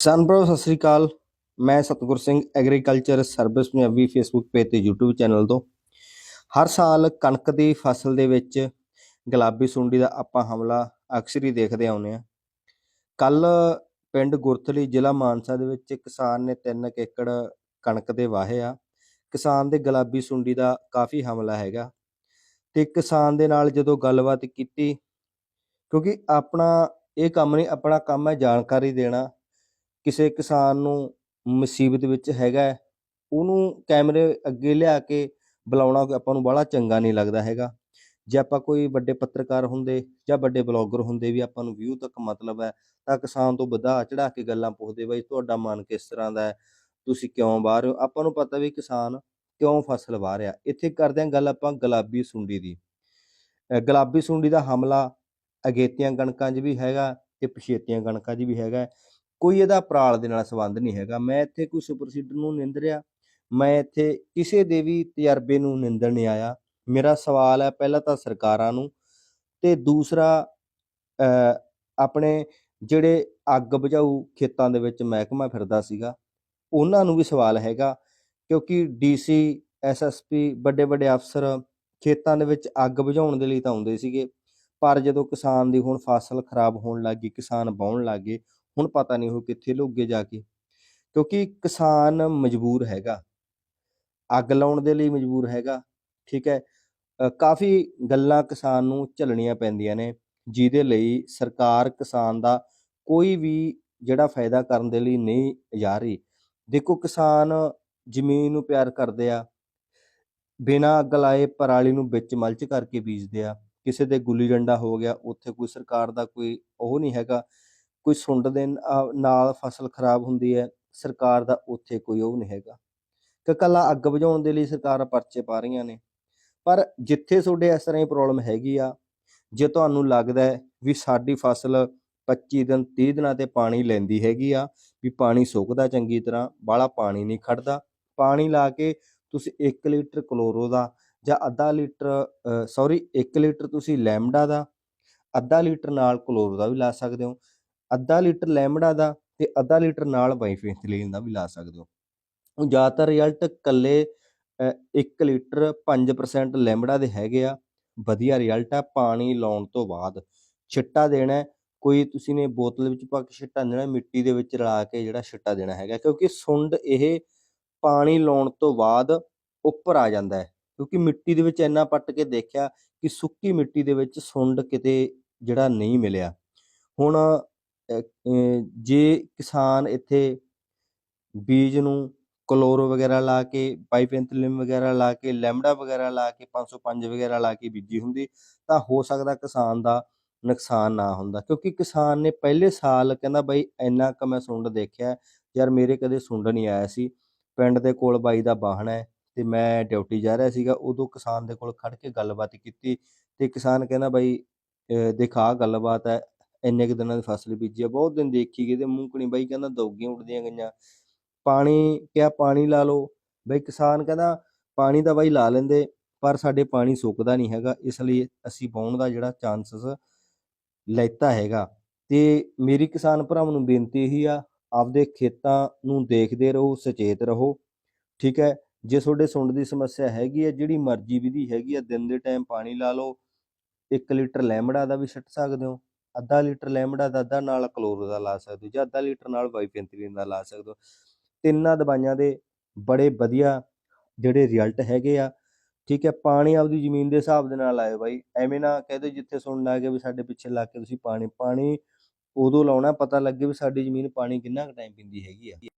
ਕਿਸਾਨ ਭਰਾਵੋ, ਸਤਿ ਸ੍ਰੀ ਅਕਾਲ। ਮੈਂ Satgur Singh agriculture service Punjabi Facebook page ਤੇ YouTube ਚੈਨਲ ਤੋਂ। ਹਰ ਸਾਲ ਕਣਕ ਦੀ ਫਸਲ ਦੇ ਵਿੱਚ ਗੁਲਾਬੀ ਸੁੰਡੀ ਦਾ ਆਪਾਂ ਹਮਲਾ ਅਕਸਰ ਹੀ ਦੇਖਦੇ ਆਉਂਦੇ ਆ ਕੱਲ ਪਿੰਡ ਗੁਰਥਲੀ ਜ਼ਿਲ੍ਹਾ ਮਾਨਸਾ ਦੇ ਵਿੱਚ ਕਿਸਾਨ ਨੇ 3 ਏਕੜ ਕਣਕ ਦੇ ਵਾਹੇ ਆ। ਕਿਸਾਨ ਦੇ ਗੁਲਾਬੀ ਸੁੰਡੀ ਦਾ ਕਾਫੀ ਹਮਲਾ ਹੈਗਾ ਤੇ ਕਿਸਾਨ ਦੇ ਨਾਲ ਜਦੋਂ ਗੱਲਬਾਤ ਕੀਤੀ, ਕਿਉਂਕਿ ਆਪਣਾ ਇਹ ਕੰਮ ਨਹੀਂ, ਆਪਣਾ ਕੰਮ ਹੈ ਜਾਣਕਾਰੀ ਦੇਣਾ। ਕਿਸੇ ਕਿਸਾਨ ਨੂੰ ਮੁਸੀਬਤ ਵਿੱਚ ਹੈਗਾ ਉਹਨੂੰ ਕੈਮਰੇ ਅੱਗੇ ਲਿਆ ਕੇ ਬੁਲਾਉਣਾ ਆਪਾਂ ਨੂੰ ਬੜਾ ਚੰਗਾ ਨਹੀਂ ਲੱਗਦਾ ਹੈਗਾ। ਜੇ ਆਪਾਂ ਕੋਈ ਵੱਡੇ ਪੱਤਰਕਾਰ ਹੁੰਦੇ ਜਾਂ ਵੱਡੇ ਬਲੌਗਰ ਹੁੰਦੇ ਵੀ ਆਪਾਂ ਨੂੰ ਵਿਊ ਤੱਕ ਮਤਲਬ ਹੈ, ਤਾਂ ਕਿਸਾਨ ਤੋਂ ਵਧਾ ਚੜਾ ਕੇ ਗੱਲਾਂ ਪੁੱਛਦੇ ਬਾਈ, ਤੁਹਾਡਾ ਮਨ ਕਿਸ ਤਰ੍ਹਾਂ ਦਾ ਹੈ? ਤੁਸੀਂ ਕਿਉਂ ਬਾਹਰ ਹੋ? ਆਪਾਂ ਨੂੰ ਪਤਾ ਵੀ ਕਿਸਾਨ ਕਿਉਂ ਫਸਲ ਵਾਹ ਰਿਹਾ ਇੱਥੇ ਕਰਦੇ ਹਾਂ ਗੱਲ ਆਪਾਂ ਗੁਲਾਬੀ ਸੁੰਡੀ ਦੀ। ਗੁਲਾਬੀ ਸੁੰਡੀ ਦਾ ਹਮਲਾ ਅਗੇਤੀਆਂ ਕਣਕਾਂ 'ਚ ਵੀ ਹੈਗਾ ਤੇ ਪਛੇਤੀਆਂ ਕਣਕਾਂ 'ਚ ਵੀ ਹੈਗਾ। ਕੋਈ ਇਹਦਾ ਪਰਾਲ ਦੇ ਨਾਲ ਸੰਬੰਧ ਨਹੀਂ ਹੈਗਾ। ਮੈਂ ਇੱਥੇ ਕੋਈ ਸੁਪਰਸੀਡਰ ਨੂੰ ਨਿੰਦ ਰਿਹਾ। ਮੈਂ ਇੱਥੇ ਕਿਸੇ ਦੇ ਵੀ ਤਜਰਬੇ ਨੂੰ ਨਿੰਦਣ ਨਹੀਂ ਆਇਆ। ਮੇਰਾ ਸਵਾਲ ਹੈ ਪਹਿਲਾਂ ਤਾਂ ਸਰਕਾਰਾਂ ਨੂੰ ਤੇ ਦੂਸਰਾ ਅਹ, ਆਪਣੇ ਜਿਹੜੇ ਅੱਗ ਬੁਝਾਊ ਖੇਤਾਂ ਦੇ ਵਿੱਚ ਮਹਿਕਮਾ ਫਿਰਦਾ ਸੀਗਾ ਉਹਨਾਂ ਨੂੰ ਵੀ ਸਵਾਲ ਹੈਗਾ ਕਿਉਂਕਿ ਡੀਸੀ ਐਸਐਸਪੀ ਵੱਡੇ ਵੱਡੇ ਅਫਸਰ ਖੇਤਾਂ ਦੇ ਵਿੱਚ ਅੱਗ ਬੁਝਾਉਣ ਦੇ ਲਈ ਤਾਂ ਆਉਂਦੇ ਸੀਗੇ। ਪਰ ਜਦੋਂ ਕਿਸਾਨ ਦੀ ਹੁਣ ਫਸਲ ਖਰਾਬ ਹੋਣ ਲੱਗੀ ਕਿਸਾਨ ਵਾਹੁਣ ਲੱਗੇ ਹੁਣ ਪਤਾ ਨਹੀਂ ਉਹ ਕਿੱਥੇ ਲੁੱਗੇ ਜਾ ਕੇ। ਕਿਉਂਕਿ ਕਿਸਾਨ ਮਜਬੂਰ ਹੈਗਾ। ਅੱਗ ਲਾਉਣ ਦੇ ਲਈ ਮਜਬੂਰ ਹੈਗਾ ਠੀਕ ਹੈ? ਅ, ਕਾਫੀ ਗੱਲਾਂ ਕਿਸਾਨ ਨੂੰ ਝੱਲਣੀਆਂ ਪੈਂਦੀਆਂ ਨੇ ਜਿਹਦੇ ਲਈ ਸਰਕਾਰ ਕਿਸਾਨ ਦਾ ਕੋਈ ਵੀ ਜਿਹੜਾ ਫਾਇਦਾ ਕਰਨ ਦੇ ਲਈ ਨਹੀਂ ਜਾ ਰਹੀ। ਦੇਖੋ ਕਿਸਾਨ ਜ਼ਮੀਨ ਨੂੰ ਪਿਆਰ ਕਰਦੇ ਆ ਬਿਨਾਂ ਅੱਗ ਲਾਏ ਪਰਾਲੀ ਨੂੰ ਵਿੱਚ ਮਲਚ ਕਰਕੇ ਬੀਜਦੇ ਆ। ਕਿਸੇ ਦੇ ਗੁੱਲੀ ਡੰਡਾ ਹੋ ਗਿਆ ਉੱਥੇ ਕੋਈ ਸਰਕਾਰ ਦਾ ਕੋਈ ਉਹ ਨਹੀਂ ਹੈਗਾ। ਕੋਈ ਸੁੰਡ ਦੇ ਨਾਲ ਫਸਲ ਖਰਾਬ ਹੁੰਦੀ ਹੈ, ਸਰਕਾਰ ਦਾ ਉੱਥੇ ਕੋਈ ਉਹ ਨਹੀਂ ਹੈਗਾ। ਕਿ ਕੱਲਾ ਅੱਗ ਬੁਝਾਉਣ ਦੇ ਲਈ ਸਰਕਾਰਾਂ ਪਰਚੇ ਪਾ ਰਹੀਆਂ ਨੇ। ਪਰ ਜਿੱਥੇ ਤੁਹਾਡੇ ਇਸ ਤਰ੍ਹਾਂ ਦੀ ਪ੍ਰੋਬਲਮ ਹੈਗੀ ਆ, ਜੇ ਤੁਹਾਨੂੰ ਲੱਗਦਾ ਹੈ ਵੀ ਸਾਡੀ ਫਸਲ 25 ਦਿਨ 30 ਦਿਨਾਂ ਤੇ ਪਾਣੀ ਲੈਂਦੀ ਹੈਗੀ ਆ, ਵੀ ਪਾਣੀ ਸੁੱਕਦਾ ਚੰਗੀ ਤਰ੍ਹਾਂ, ਬਾਹਲਾ ਪਾਣੀ ਨਹੀਂ ਖੜਦਾ, ਪਾਣੀ ਲਾ ਕੇ ਤੁਸੀਂ 1 ਲੀਟਰ ਕਲੋਰੋ ਦਾ ਜਾਂ ਅੱਧਾ ਲੀਟਰ ਸੌਰੀ 1 ਲੀਟਰ ਤੁਸੀਂ ਲੈਮਡਾ ਦਾ, ਅੱਧਾ ਲੀਟਰ ਨਾਲ ਕਲੋਰੋ ਦਾ ਵੀ ਲਾ ਸਕਦੇ ਹੋ। ਅੱਧਾ ਲੀਟਰ ਲੈਮਡਾ ਦਾ ਤੇ ਅੱਧਾ ਲੀਟਰ ਨਾਲ ਬਾਈਫੇਂਥਲੀਨ ਦਾ ਵੀ ਲਾ ਸਕਦੇ ਹੋ। ਉਹ ਜ਼ਿਆਦਾਤਰ ਰਿਜ਼ਲਟ ਕੱਲੇ 1 ਲੀਟਰ 5% ਲੈਮਡਾ ਦੇ ਹੈਗੇ ਆ। ਵਧੀਆ ਰਿਜ਼ਲਟ ਆ, ਪਾਣੀ ਲਾਉਣ ਤੋਂ ਬਾਅਦ। ਛਿੱਟਾ ਦੇਣਾ, ਕੋਈ ਤੁਸੀਂ ਨੇ ਬੋਤਲ ਵਿੱਚ ਪਾ ਕੇ ਛਿੱਟਾ ਦੇਣਾ, ਮਿੱਟੀ ਦੇ ਵਿੱਚ ਰਲਾ ਕੇ ਜਿਹੜਾ ਛਿੱਟਾ ਦੇਣਾ ਹੈਗਾ, ਕਿਉਂਕਿ ਸੁੰਡ ਇਹ ਪਾਣੀ ਲਾਉਣ ਤੋਂ ਬਾਅਦ ਉੱਪਰ ਆ ਜਾਂਦਾ ਹੈ। ਕਿਉਂਕਿ ਮਿੱਟੀ ਦੇ ਵਿੱਚ ਇੰਨਾ ਪੱਟ ਕੇ ਦੇਖਿਆ ਕਿ ਸੁੱਕੀ ਮਿੱਟੀ ਦੇ ਵਿੱਚ ਸੁੰਡ ਕਿਤੇ ਜਿਹੜਾ ਨਹੀਂ ਮਿਲਿਆ। ਹੁਣ ਜੇ ਕਿਸਾਨ ਇੱਥੇ ਬੀਜ ਨੂੰ ਕਲੋਰੋ ਵਗੈਰਾ ਲਾ ਕੇ, ਪਾਈਪੈਂਥਲਿਨ ਵਗੈਰਾ ਲਾ ਕੇ, ਲੈਮਡਾ ਵਗੈਰਾ ਲਾ ਕੇ 505 ਵਗੈਰਾ ਲਾ ਕੇ ਬੀਜੀ ਹੁੰਦੀ, ਤਾਂ ਹੋ ਸਕਦਾ ਕਿਸਾਨ ਦਾ ਨੁਕਸਾਨ ਨਾ ਹੁੰਦਾ। ਕਿਉਂਕਿ ਕਿਸਾਨ ਨੇ ਪਹਿਲੇ ਸਾਲ ਕਹਿੰਦਾ ਬਾਈ ਇੰਨਾ ਕੁ ਮੈਂ ਸੁੰਡ ਦੇਖਿਆ, ਯਾਰ ਮੇਰੇ ਕਦੇ ਸੁੰਡ ਨਹੀਂ ਆਇਆ ਸੀ। ਪਿੰਡ ਦੇ ਕੋਲ ਬਾਈ ਦਾ ਵਾਹਣ ਹੈ ਤੇ ਮੈਂ ਡਿਊਟੀ ਜਾ ਰਿਹਾ ਸੀਗਾ, ਉਦੋਂ ਕਿਸਾਨ ਦੇ ਕੋਲ ਖੜ ਕੇ ਗੱਲਬਾਤ ਕੀਤੀ ਤੇ ਕਿਸਾਨ ਕਹਿੰਦਾ ਬਾਈ ਅਹ ਦੇਖ ਗੱਲਬਾਤ ਹੈ ਇੰਨੇ ਕੁ ਦਿਨਾਂ ਦੀ ਫਸਲ ਬੀਜੀ ਆ, ਬਹੁਤ ਦਿਨ ਦੇਖੀ ਗਈ ਤੇ ਮੂੰਗਣੀ ਬਾਈ ਕਹਿੰਦਾ ਦੌਗੀਆਂ ਉੱਡਦੀਆਂ ਗਈਆਂ। ਪਾਣੀ ਕਿਹਾ ਪਾਣੀ ਲਾ ਲਓ, ਬਈ ਕਿਸਾਨ ਕਹਿੰਦਾ ਪਾਣੀ ਤਾਂ ਬਾਈ ਲਾ ਲੈਂਦੇ, ਪਰ ਸਾਡੇ ਪਾਣੀ ਸੁੱਕਦਾ ਨਹੀਂ ਹੈਗਾ, ਇਸ ਲਈ ਅਸੀਂ ਪਾਉਣ ਦਾ ਜਿਹੜਾ ਚਾਂਸਸ ਲੈਤਾ ਹੈਗਾ। ਤੇ ਮੇਰੀ ਕਿਸਾਨ ਭਰਾਵਾਂ ਨੂੰ ਬੇਨਤੀ ਇਹੀ ਆ, ਆਪਦੇ ਖੇਤਾਂ ਨੂੰ ਦੇਖਦੇ ਰਹੋ, ਸੁਚੇਤ ਰਹੋ, ਠੀਕ ਹੈ? ਜੇ ਤੁਹਾਡੇ ਸੁੰਡ ਦੀ ਸਮੱਸਿਆ ਹੈਗੀ ਹੈ, ਜਿਹੜੀ ਮਰਜ਼ੀ ਵਿਧੀ ਹੈਗੀ ਆ ਦਿਨ ਦੇ ਟਾਈਮ ਪਾਣੀ ਲਾ ਲਓ 1 ਲੀਟਰ ਲੈਮੜਾ ਦਾ ਵੀ ਛੱਟ ਸਕਦੇ ਹੋ। ਅੱਧਾ ਲੀਟਰ ਲੈਮਡਾ ਦਾ ਅੱਧਾ ਨਾਲ ਕਲੋਰ ਦਾ ਲਾ ਸਕਦੇ ਹੋ ਜਾਂ ਅੱਧਾ ਲੀਟਰ ਨਾਲ ਬਾਈਪੈਂਥਲੀਨ ਦਾ ਲਾ ਸਕਦੇ ਹੋ। ਤਿੰਨਾਂ ਦਵਾਈਆਂ ਦੇ ਬੜੇ ਵਧੀਆ ਜਿਹੜੇ ਰਿਜ਼ਲਟ ਹੈਗੇ ਆ। ਠੀਕ ਹੈ, ਪਾਣੀ ਆਪਦੀ ਜ਼ਮੀਨ ਦੇ ਹਿਸਾਬ ਦੇ ਨਾਲ ਲਾਇਓ ਬਾਈ। ਐਵੇਂ ਨਾ ਕਹਦੇ ਜਿੱਥੇ ਸੁਣਨ ਲੱਗ ਗਿਆ ਵੀ ਸਾਡੇ ਪਿੱਛੇ ਲਾ ਕੇ ਤੁਸੀਂ ਪਾਣੀ ਪਾਣੀ ਉਦੋਂ ਲਾਉਣਾ, ਪਤਾ ਲੱਗੇ ਵੀ ਸਾਡੀ ਜ਼ਮੀਨ ਪਾਣੀ ਕਿੰਨਾ ਕੁ ਟਾਈਮ ਪੀਂਦੀ ਹੈਗੀ ਆ।